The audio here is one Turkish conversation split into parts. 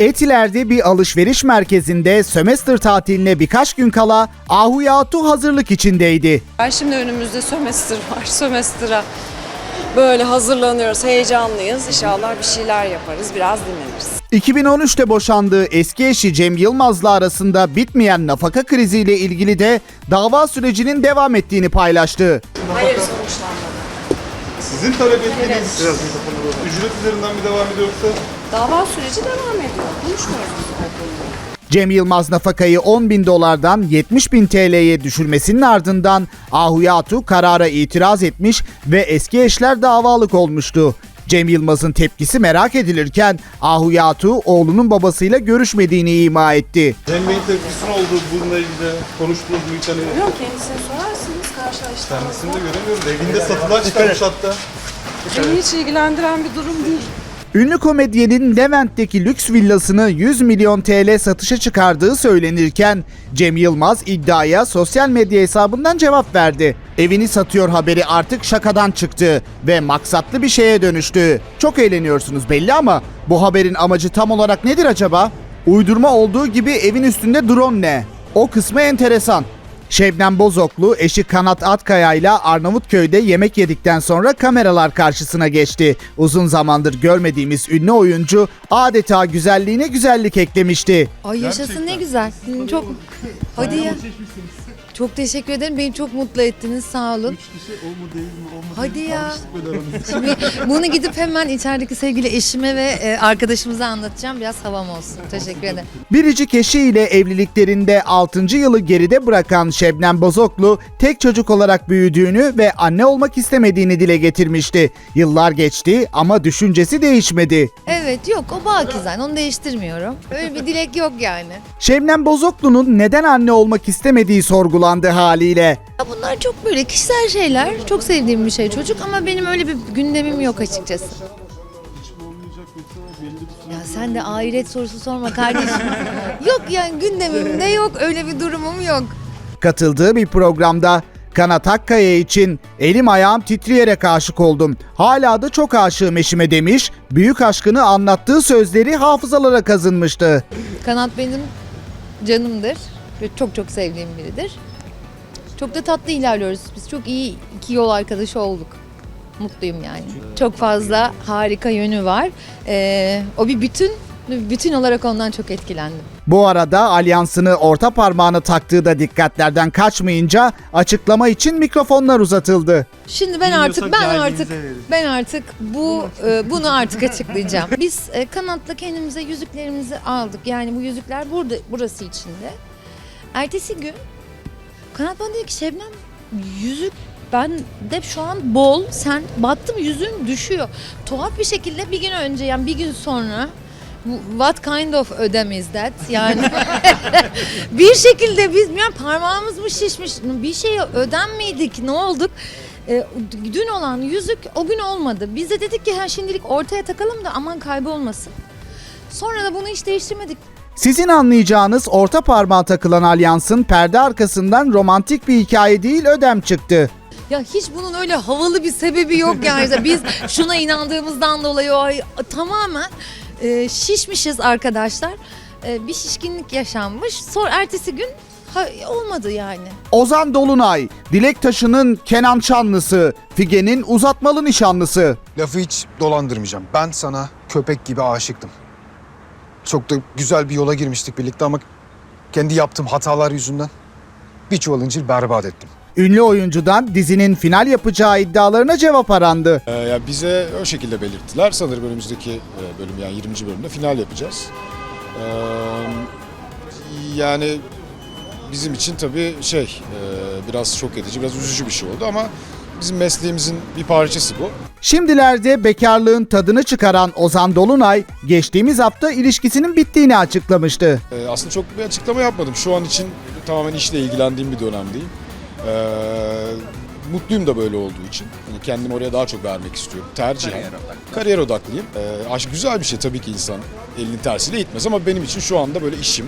Etiler'de bir alışveriş merkezinde sömestr tatiline birkaç gün kala Ahu Yatu hazırlık içindeydi. Ben şimdi önümüzde sömestr var. Sömestra böyle hazırlanıyoruz, heyecanlıyız. İnşallah bir şeyler yaparız, biraz dinleniriz. 2013'te boşandığı eski eşi Cem Yılmaz'la arasında bitmeyen nafaka kriziyle ilgili de dava sürecinin devam ettiğini paylaştı. Hayır sonuçlanmadı. Sizin talep ettiğiniz ücret üzerinden mi devam ediyor yoksa? Dava süreci devam ediyor. Konuyu. Cem Yılmaz nafakayı 10 bin dolardan 70 bin TL'ye düşürmesinin ardından Ahu Yatu karara itiraz etmiş ve eski eşler davalık olmuştu. Cem Yılmaz'ın tepkisi merak edilirken Ahu Yatu oğlunun babasıyla görüşmediğini ima etti. Cem Bey'in tepkisi ne oldu bununla ilgili? Konuştunuz mu hiç hani? Yok kendisine sorarsınız karşılaştığınızda. Kendisini de göremiyorum. Evinde satılan çıkarmış hatta. Beni hiç ilgilendiren bir durum değil. Ünlü komedyenin Levent'teki lüks villasını 100 milyon TL satışa çıkardığı söylenirken Cem Yılmaz iddiaya sosyal medya hesabından cevap verdi. Evini satıyor haberi artık şakadan çıktı ve maksatlı bir şeye dönüştü. Çok eğleniyorsunuz belli ama bu haberin amacı tam olarak nedir acaba? Uydurma olduğu gibi evin üstünde drone ne? O kısmı enteresan. Şebnem Bozoklu eşi Kanat Atkaya ile Arnavutköy'de yemek yedikten sonra kameralar karşısına geçti. Uzun zamandır görmediğimiz ünlü oyuncu adeta güzelliğine güzellik eklemişti. Ay yaşasın ne güzel. Çok Hadi ya. Çok teşekkür ederim. Beni çok mutlu ettiniz. Sağ olun. Hadi ya. Şimdi bunu gidip hemen içerideki sevgili eşime ve e, arkadaşımıza anlatacağım. Biraz havam olsun. Teşekkür ederim. Biricik eşiyle evliliklerinde 6. yılı geride bırakan Şebnem Bozoklu tek çocuk olarak büyüdüğünü ve anne olmak istemediğini dile getirmişti. Yıllar geçti ama düşüncesi değişmedi. Evet yok o bakizan. Onu değiştirmiyorum. Öyle bir dilek yok yani. Şebnem Bozoklu'nun neden anne olmak istemediği sorgulandı haliyle. Ya bunlar çok böyle kişisel şeyler. Çok sevdiğim bir şey çocuk ama benim öyle bir gündemim yok açıkçası. Ya sen de ahiret sorusu sorma kardeşim. yok yani gündemimde yok. Öyle bir durumum yok. Katıldığı bir programda Kanat Akkaya için elim ayağım titreyerek aşık oldum. Hala da çok aşığım eşime demiş, büyük aşkını anlattığı sözleri hafızalara kazınmıştı. Kanat benim canımdır ve çok çok sevdiğim biridir. Çok da tatlı ilerliyoruz. Biz çok iyi iki yol arkadaşı olduk. Mutluyum yani. Çok fazla harika yönü var. Ee, o bir bütün. Bütün olarak ondan çok etkilendim. Bu arada alyansını orta parmağına taktığı da dikkatlerden kaçmayınca açıklama için mikrofonlar uzatıldı. Şimdi ben artık ben artık ben artık bu e, bunu artık açıklayacağım. Biz e, kanatla kendimize yüzüklerimizi aldık. Yani bu yüzükler burada burası içinde. Ertesi gün kanat bana dedi ki Şebnem yüzük ben de şu an bol sen battım yüzüğün düşüyor. Tuhaf bir şekilde bir gün önce yani bir gün sonra What kind of ödem is that? Yani bir şekilde biz yani parmağımız mı şişmiş bir şey ödem miydik ne olduk? Ee, dün olan yüzük o gün olmadı. Biz de dedik ki ha şimdilik ortaya takalım da aman kaybolmasın. Sonra da bunu hiç değiştirmedik. Sizin anlayacağınız orta parmağa takılan alyansın perde arkasından romantik bir hikaye değil ödem çıktı. Ya hiç bunun öyle havalı bir sebebi yok yani. İşte Biz şuna inandığımızdan dolayı ay- tamamen e, şişmişiz arkadaşlar. E, bir şişkinlik yaşanmış. Sonra ertesi gün ha, olmadı yani. Ozan Dolunay, Dilek Taşı'nın Kenan Çanlısı, Figen'in uzatmalı nişanlısı. Lafı hiç dolandırmayacağım. Ben sana köpek gibi aşıktım. Çok da güzel bir yola girmiştik birlikte ama kendi yaptığım hatalar yüzünden bir çuval incir berbat ettim. Ünlü oyuncudan dizinin final yapacağı iddialarına cevap arandı. Ee, ya bize o şekilde belirttiler. Sanırım önümüzdeki e, bölüm yani 20. bölümde final yapacağız. Ee, yani bizim için tabii şey e, biraz şok edici, biraz üzücü bir şey oldu ama bizim mesleğimizin bir parçası bu. Şimdilerde bekarlığın tadını çıkaran Ozan Dolunay, geçtiğimiz hafta ilişkisinin bittiğini açıklamıştı. Ee, aslında çok bir açıklama yapmadım. Şu an için tamamen işle ilgilendiğim bir dönemdeyim. Ee, mutluyum da böyle olduğu için. Yani kendimi oraya daha çok vermek istiyorum. Tercihen. Kariyer odaklıyım. Ee, aşk güzel bir şey tabii ki insan elinin tersiyle itmez ama benim için şu anda böyle işim,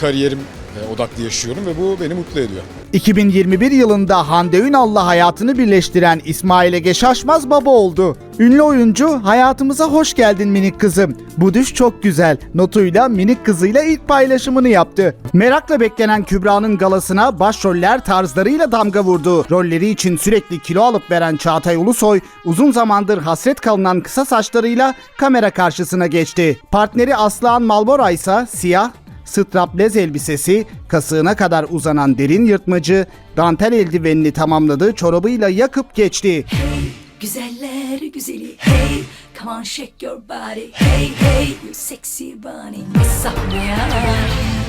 kariyerim e, odaklı yaşıyorum ve bu beni mutlu ediyor. 2021 yılında Hande Ünal'la hayatını birleştiren İsmail Ege Şaşmaz baba oldu. Ünlü oyuncu hayatımıza hoş geldin minik kızım. Bu düş çok güzel notuyla minik kızıyla ilk paylaşımını yaptı. Merakla beklenen Kübra'nın galasına başroller tarzlarıyla damga vurdu. Rolleri için sürekli kilo alıp veren Çağatay Ulusoy uzun zamandır hasret kalınan kısa saçlarıyla kamera karşısına geçti. Partneri Aslıhan Malbora ise siyah, straplez elbisesi, kasığına kadar uzanan derin yırtmacı, dantel eldivenini tamamladığı çorabıyla yakıp geçti. Güzeller güzeli hey Come on shake your body hey hey You sexy bunny sahneye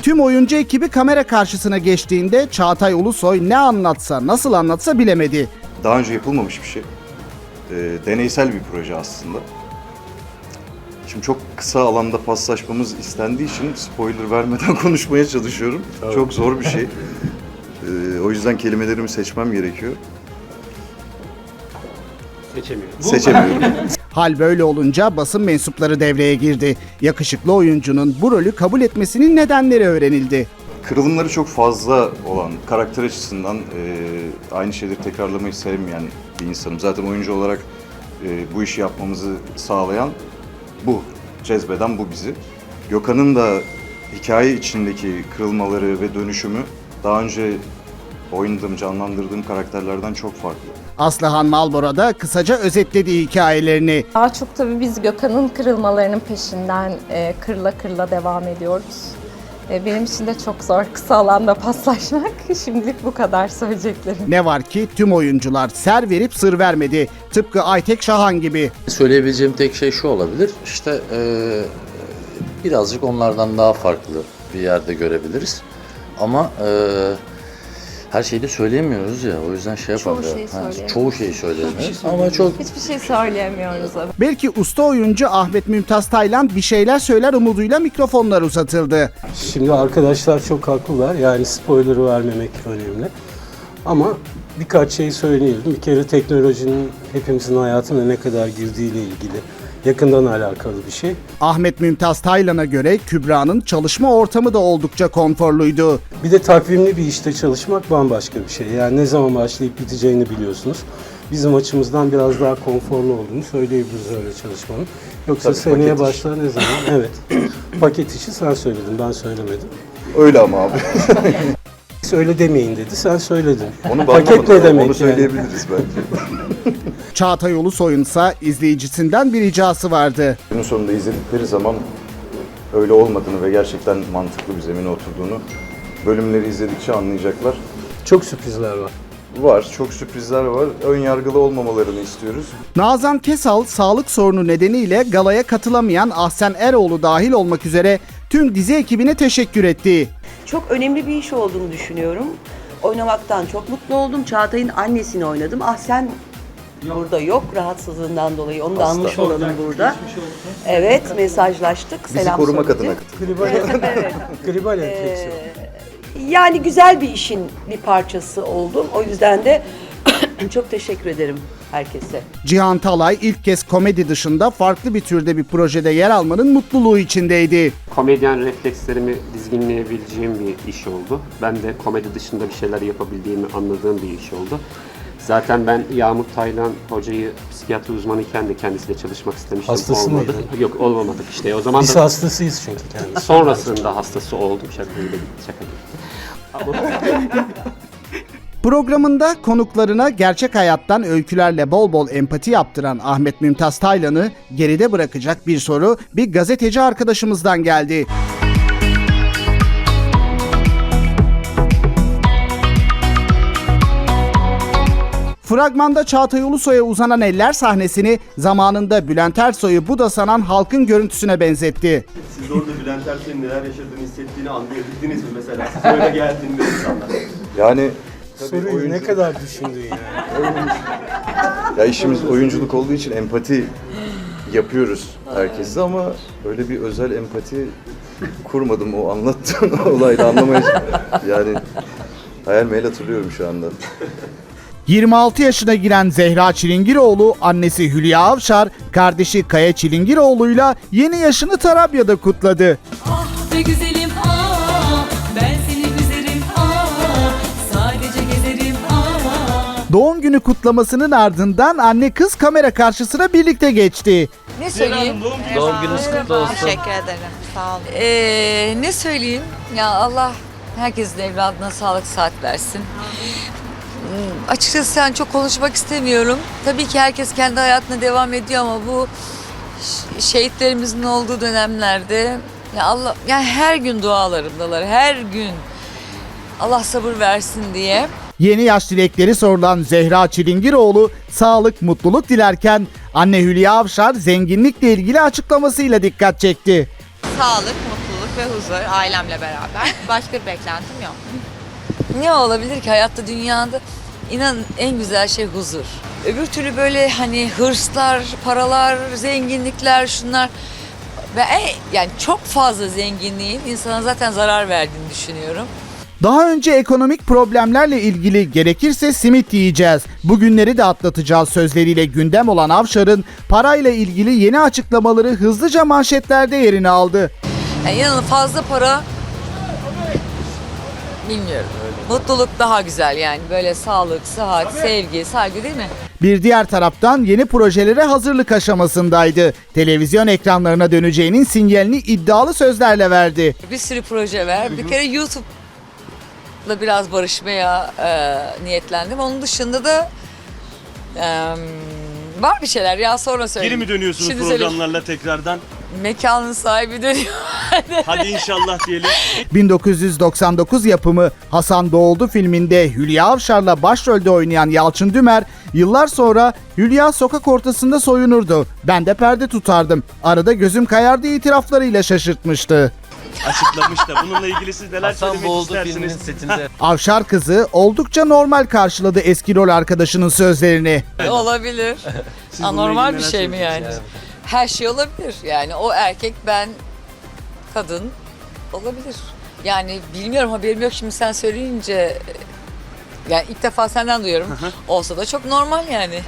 Tüm oyuncu ekibi kamera karşısına geçtiğinde Çağatay Ulusoy ne anlatsa, nasıl anlatsa bilemedi. daha önce yapılmamış bir şey. Ee, deneysel bir proje aslında. Şimdi çok kısa alanda paslaşmamız istendiği için spoiler vermeden konuşmaya çalışıyorum. Çok zor bir şey. Ee, o yüzden kelimelerimi seçmem gerekiyor. Seçemiyorum. Seçemiyorum. Hal böyle olunca basın mensupları devreye girdi. Yakışıklı oyuncunun bu rolü kabul etmesinin nedenleri öğrenildi. Kırılımları çok fazla olan, karakter açısından e, aynı şeyleri tekrarlamayı sevmeyen bir insanım. Zaten oyuncu olarak e, bu işi yapmamızı sağlayan bu, cezbeden bu bizi. Gökhan'ın da hikaye içindeki kırılmaları ve dönüşümü daha önce oynadığım, canlandırdığım karakterlerden çok farklı. Aslıhan Malbora da kısaca özetledi hikayelerini. Daha çok tabii biz Gökhan'ın kırılmalarının peşinden e, kırla kırla devam ediyoruz. E, benim için de çok zor kısa alanda paslaşmak. Şimdilik bu kadar söyleyeceklerim. Ne var ki tüm oyuncular ser verip sır vermedi. Tıpkı Aytek Şahan gibi. Söyleyebileceğim tek şey şu olabilir. İşte eee, birazcık onlardan daha farklı bir yerde görebiliriz. Ama eee, her şeyi de söyleyemiyoruz ya. O yüzden şey Çoğu yapamıyorum. şeyi söyleyemiyoruz. çoğu şeyi söyleyemiyoruz. Ama çok Hiçbir şey söyleyemiyoruz. abi. Belki usta oyuncu Ahmet Mümtaz Taylan bir şeyler söyler umuduyla mikrofonlar uzatıldı. Şimdi arkadaşlar çok haklılar. Yani spoiler'ı vermemek önemli. Ama birkaç şey söyleyelim. Bir kere teknolojinin hepimizin hayatına ne kadar girdiğiyle ilgili yakından alakalı bir şey. Ahmet Mümtaz Taylan'a göre Kübra'nın çalışma ortamı da oldukça konforluydu. Bir de takvimli bir işte çalışmak bambaşka bir şey. Yani ne zaman başlayıp biteceğini biliyorsunuz. Bizim açımızdan biraz daha konforlu olduğunu söyleyebiliriz öyle çalışmanın. Yoksa Tabii, seneye paket başlar ne zaman? Evet. paket işi sen söyledin, ben söylemedim. Öyle ama abi. Öyle demeyin dedi, sen söyledin. Onu Paket banlamadım ne ama demek Onu yani? söyleyebiliriz bence. Çağatay Ulusoy'un ise izleyicisinden bir ricası vardı. Günün sonunda izledikleri zaman öyle olmadığını ve gerçekten mantıklı bir zemine oturduğunu bölümleri izledikçe anlayacaklar. Çok sürprizler var. Var, çok sürprizler var. Ön yargılı olmamalarını istiyoruz. Nazan Kesal sağlık sorunu nedeniyle galaya katılamayan Ahsen Eroğlu dahil olmak üzere tüm dizi ekibine teşekkür etti. Çok önemli bir iş olduğunu düşünüyorum. Oynamaktan çok mutlu oldum. Çağatay'ın annesini oynadım. Ah sen burada yok rahatsızlığından dolayı. Onu da Hasta. anmış olalım burada. Evet mesajlaştık. Bizi Selam korumak söyledi. adına Gribal, Evet. gribal enfeksiyon. Yani güzel bir işin bir parçası oldum. O yüzden de çok teşekkür ederim herkese. Cihan Talay ilk kez komedi dışında farklı bir türde bir projede yer almanın mutluluğu içindeydi. komedyen reflekslerimi dizginleyebileceğim bir iş oldu. Ben de komedi dışında bir şeyler yapabildiğimi anladığım bir iş oldu. Zaten ben Yağmur Taylan hocayı psikiyatri uzmanıyken de kendisiyle çalışmak istemiştim. Hastası Olmadı. mıydın? Yok olmadık işte. O zaman Biz da hastasıyız çünkü kendisi. sonrasında hastası oldum. Şaka gibi şaka gibi. Programında konuklarına gerçek hayattan öykülerle bol bol empati yaptıran Ahmet Mümtaz Taylan'ı geride bırakacak bir soru bir gazeteci arkadaşımızdan geldi. Fragmanda Çağatay Ulusoy'a uzanan eller sahnesini zamanında Bülent Ersoy'u bu da sanan halkın görüntüsüne benzetti. Siz orada Bülent Ersoy'un neler yaşadığını hissettiğini anlayabildiniz mi mesela? Siz öyle geldiğinde insanlar. Yani Soruyu ne kadar düşündün yani? ya işimiz oyunculuk olduğu için empati yapıyoruz herkese ama öyle bir özel empati kurmadım o anlattığın olayla anlamaya yani hayal meyil hatırlıyorum şu anda. 26 yaşına giren Zehra Çilingiroğlu, annesi Hülya Avşar, kardeşi Kaya Çilingiroğlu'yla yeni yaşını Tarabya'da kutladı. Ah be güzelim ah, ben seni üzerim ah, sadece gezerim ah. Doğum günü kutlamasının ardından anne kız kamera karşısına birlikte geçti. Ne söyleyeyim? Doğum gününüz kutlu olsun. Teşekkür ederim. Sağ olun. Ee, ne söyleyeyim? Ya Allah herkesin evladına sağlık saat versin. Hmm, Açıkçası yani çok konuşmak istemiyorum. Tabii ki herkes kendi hayatına devam ediyor ama bu şehitlerimizin olduğu dönemlerde ya Allah yani her gün dualarımdalar. Her gün Allah sabır versin diye. Yeni yaş dilekleri sorulan Zehra Çilingiroğlu sağlık, mutluluk dilerken anne Hülya Avşar zenginlikle ilgili açıklamasıyla dikkat çekti. Sağlık, mutluluk ve huzur ailemle beraber. Başka bir beklentim yok. Ne olabilir ki hayatta dünyada? İnanın en güzel şey huzur. Öbür türlü böyle hani hırslar, paralar, zenginlikler, şunlar ve yani çok fazla zenginliğin insana zaten zarar verdiğini düşünüyorum. Daha önce ekonomik problemlerle ilgili gerekirse simit yiyeceğiz. Bugünleri de atlatacağız sözleriyle gündem olan Avşar'ın parayla ilgili yeni açıklamaları hızlıca manşetlerde yerini aldı. Yani inanın fazla para bilmiyorum. Mutluluk daha güzel yani böyle sağlık, sıhhat, sevgi, saygı değil mi? Bir diğer taraftan yeni projelere hazırlık aşamasındaydı. Televizyon ekranlarına döneceğinin sinyalini iddialı sözlerle verdi. Bir sürü proje var. Bir kere YouTube'la biraz barışmaya e, niyetlendim. Onun dışında da e, var bir şeyler ya sonra söyleyeyim. Geri mi dönüyorsunuz Şimdi söyleyeyim. programlarla tekrardan? Mekanın sahibi dönüyor. Hadi inşallah diyelim. 1999 yapımı Hasan Doğuldu filminde Hülya Avşar'la başrolde oynayan Yalçın Dümer yıllar sonra Hülya sokak ortasında soyunurdu. Ben de perde tutardım. Arada gözüm kayardı itiraflarıyla şaşırtmıştı. Açıklamış da. Bununla ilgili siz neler Hasan söylemek Boğuldu filminin istersiniz? setinde. Avşar kızı oldukça normal karşıladı eski rol arkadaşının sözlerini. olabilir. Siz bununla Anormal ilgili bir neler şey mi yani? söyleyeceksiniz? Her şey olabilir. Yani o erkek ben kadın olabilir. Yani bilmiyorum haberim yok şimdi sen söyleyince yani ilk defa senden duyuyorum. Olsa da çok normal yani.